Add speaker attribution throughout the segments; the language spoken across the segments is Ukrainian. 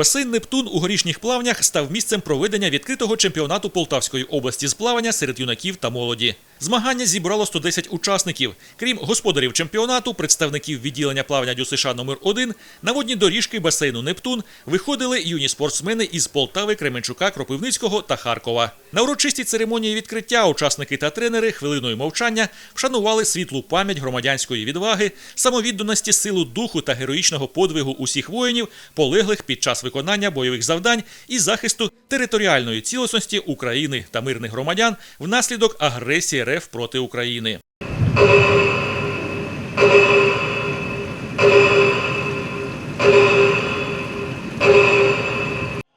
Speaker 1: Басейн Нептун у горішніх плавнях став місцем проведення відкритого чемпіонату Полтавської області з плавання серед юнаків та молоді. Змагання зібрало 110 учасників. Крім господарів чемпіонату, представників відділення плавання ДЮСШ номер 1 на водні доріжки басейну Нептун виходили юні спортсмени із Полтави, Кременчука, Кропивницького та Харкова. На урочистій церемонії відкриття учасники та тренери хвилиною мовчання вшанували світлу пам'ять громадянської відваги, самовідданості, силу духу та героїчного подвигу усіх воїнів, полеглих під час виконання бойових завдань і захисту територіальної цілісності України та мирних громадян внаслідок агресії РФ проти України.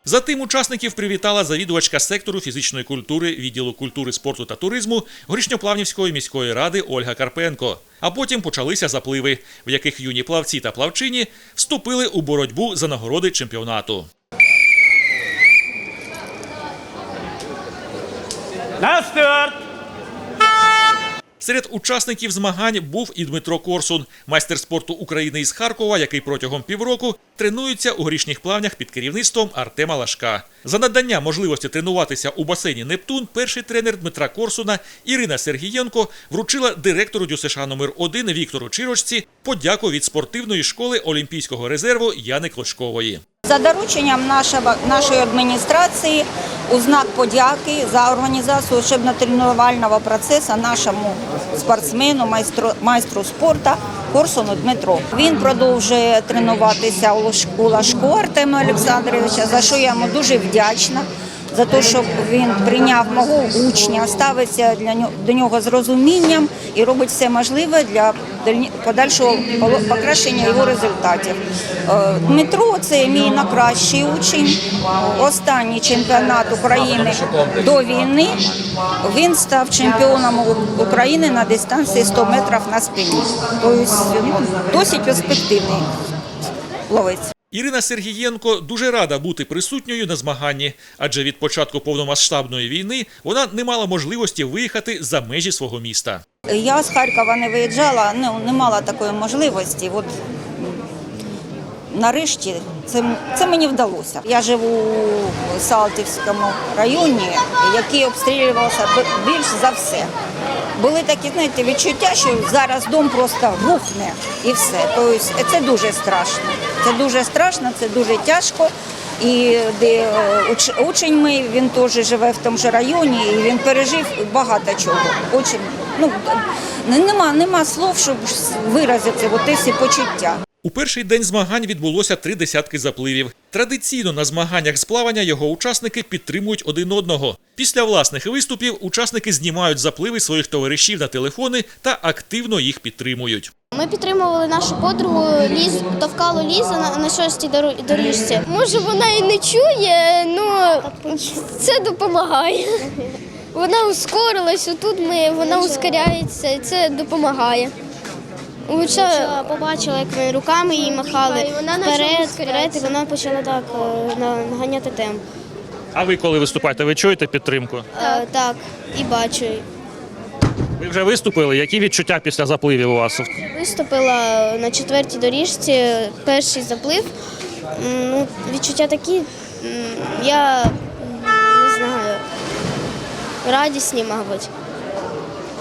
Speaker 1: Затим учасників привітала завідувачка сектору фізичної культури відділу культури, спорту та туризму Горішньоплавнівської міської ради Ольга Карпенко. А потім почалися запливи, в яких юні плавці та плавчині вступили у боротьбу за нагороди чемпіонату.
Speaker 2: На старт!
Speaker 1: Серед учасників змагань був і Дмитро Корсун, майстер спорту України із Харкова, який протягом півроку тренується у горішніх плавнях під керівництвом Артема Лашка. За надання можливості тренуватися у басейні Нептун, перший тренер Дмитра Корсуна Ірина Сергієнко вручила директору ДЮСШ номер 1 Віктору Чирочці подяку від спортивної школи Олімпійського резерву Яни Клочкової.
Speaker 3: За дорученням нашого, нашої адміністрації у знак подяки за організацію учебно-тренувального процесу нашому спортсмену, майстру, майстру спорту Корсуну Дмитро. Він продовжує тренуватися у Лаш- у Лашку Артема Олександровича, за що я йому дуже вдячна. За те, що він прийняв мого учня, ставиться для нього до нього з розумінням і робить все можливе для подальшого покращення його результатів. Е, Дмитро це мій найкращий учень. Останній чемпіонат України до війни він став чемпіоном України на дистанції 100 метрів на спині. Тобто ну, досить перспективний ловець.
Speaker 1: Ірина Сергієнко дуже рада бути присутньою на змаганні, адже від початку повномасштабної війни вона не мала можливості виїхати за межі свого міста.
Speaker 3: Я з Харкова не виїжджала, ну, не мала такої можливості. От нарешті це, це мені вдалося. Я живу у Салтівському районі, який обстрілювався більш за все. Були такі, знаєте, відчуття, що зараз дом просто рухне і все. Тобто це дуже страшно. Це дуже страшно, це дуже тяжко. І де е, учень мій, він теж живе в тому ж районі, і він пережив багато чого. Очень, ну, нема, нема слов, щоб виразити ці почуття.
Speaker 1: У перший день змагань відбулося три десятки запливів. Традиційно на змаганнях з плавання його учасники підтримують один одного. Після власних виступів учасники знімають запливи своїх товаришів на телефони та активно їх підтримують.
Speaker 4: Ми підтримували нашу подругу Ліз Товкалу Лізу на, на шостій доріжці. Може, вона і не чує, але це допомагає. Вона ускорилась, отут ми, вона ускоряється, і це допомагає. Хоча побачила, як ми руками їй махали вперед, вперед, і вона почала так е, наганяти темп.
Speaker 1: А ви коли виступаєте, ви чуєте підтримку?
Speaker 4: Е, Так, і бачу.
Speaker 1: Ви вже виступили. Які відчуття після запливів у вас?
Speaker 4: Виступила на четвертій доріжці, перший заплив. Ну, відчуття такі, я не знаю, радісні, мабуть.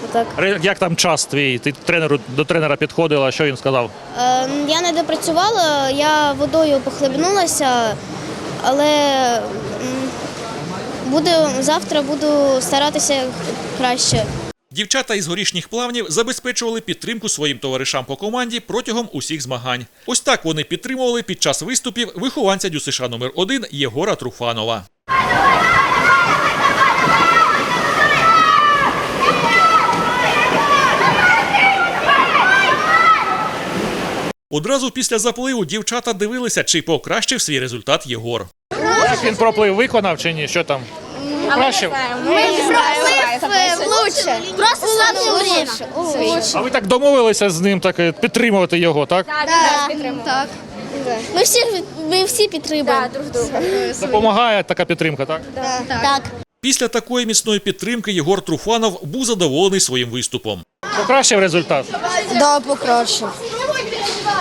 Speaker 4: Отак.
Speaker 1: Як там час твій? Ти тренеру до тренера підходила, що він сказав?
Speaker 4: Е, Я не допрацювала, я водою похлебнулася, але буду, завтра буду старатися краще.
Speaker 1: Дівчата із горішніх плавнів забезпечували підтримку своїм товаришам по команді протягом усіх змагань. Ось так вони підтримували під час виступів вихованця ДЮСШ номер 1 Єгора Труфанова. Одразу після запливу дівчата дивилися, чи покращив свій результат Єгор. Як він проплив виконав чи ні? Що там? Покращив?
Speaker 4: Проплив лучше. Просто лучше.
Speaker 1: А ви так домовилися з ним так е, підтримувати його, так?
Speaker 4: Так. Ми всі, ми всі підтримуємо.
Speaker 1: Допомагає така підтримка, так?
Speaker 4: Так.
Speaker 1: Після такої міцної підтримки Єгор Труфанов був задоволений своїм виступом. Покращив результат.
Speaker 5: Да, покращив.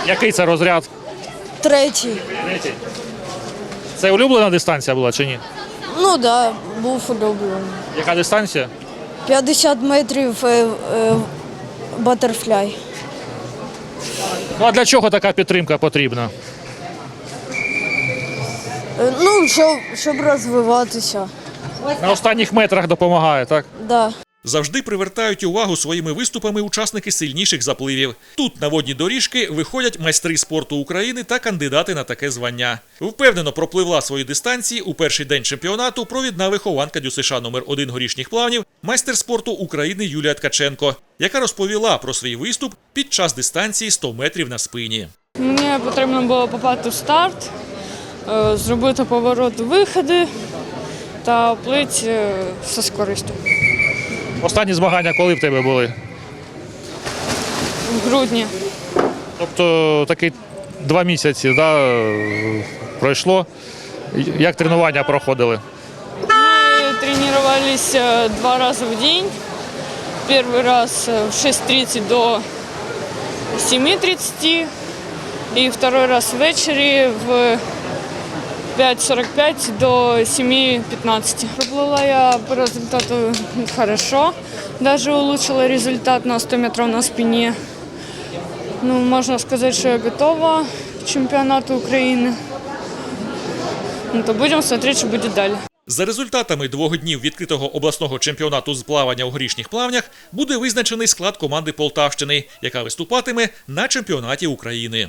Speaker 1: Який це розряд?
Speaker 5: Третій.
Speaker 1: Третій. Це улюблена дистанція була чи ні?
Speaker 5: Ну так, да, був улюблений.
Speaker 1: Яка дистанція?
Speaker 5: 50 метрів е, е, батерфляй.
Speaker 1: Ну а для чого така підтримка потрібна?
Speaker 5: Е, Ну, щоб, щоб розвиватися.
Speaker 1: На останніх метрах допомагає, так?
Speaker 5: Да.
Speaker 1: Завжди привертають увагу своїми виступами учасники сильніших запливів. Тут на водні доріжки виходять майстри спорту України та кандидати на таке звання. Впевнено пропливла свої дистанції у перший день чемпіонату провідна вихованка ДЮСШ номер 1 горішніх плавнів, майстер спорту України Юлія Ткаченко, яка розповіла про свій виступ під час дистанції 100 метрів на спині.
Speaker 6: Мені потрібно було попати в старт, е, зробити поворот виходи та плити е, зі скоростю.
Speaker 1: Останні змагання коли в тебе були?
Speaker 6: В грудні
Speaker 1: Тобто такі два місяці да, е, пройшло. Як тренування проходили?
Speaker 6: мы тренировались э, два раза в день. Первый раз э, в 6.30 до 7.30 и второй раз ввечері в 5.45 до 7.15. Проплыла я по результату хорошо, даже улучшила результат на 100 метров на спине. Ну, можно сказать, что я готова к чемпионату Украины. Ну, то будем смотреть, что будет дальше.
Speaker 1: За результатами двох днів відкритого обласного чемпіонату з плавання у горішніх плавнях буде визначений склад команди Полтавщини, яка виступатиме на чемпіонаті України.